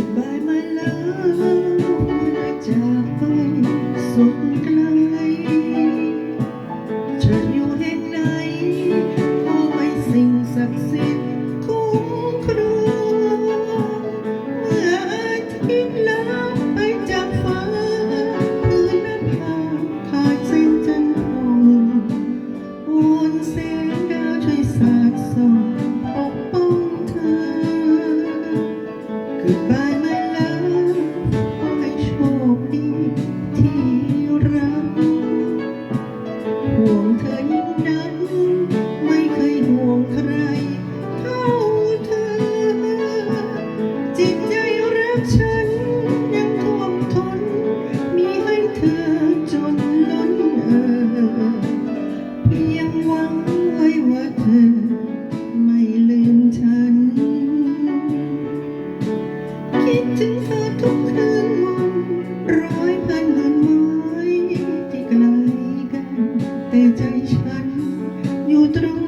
Goodbye my love จากไปสุดไกลเธออยู่แห่ไหนขอให้สิ่งศักดิ์สิทธิ์ครองเมื่ออาทิตย์ลาไปจากฟ้าคืนนั้นพาขาเส้นจนทร์คงนแสงดาวช่วยสาดสองปกป้องเธอ Goodbye. แต่ใจฉันอยู่ตรง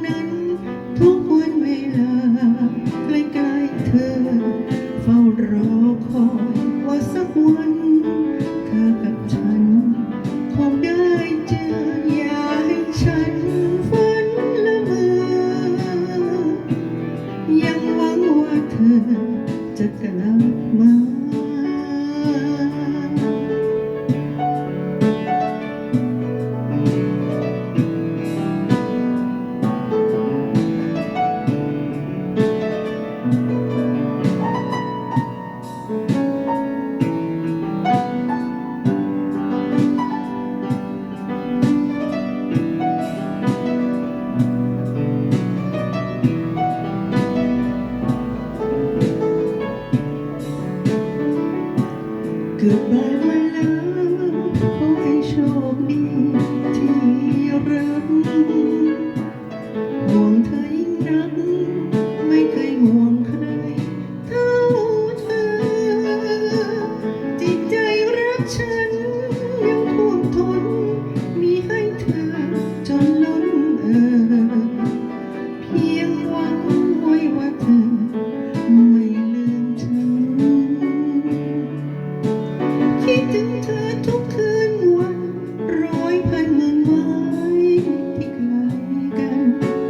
เกิดมาไว้แล้วขอให้โชคดี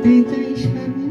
你在身。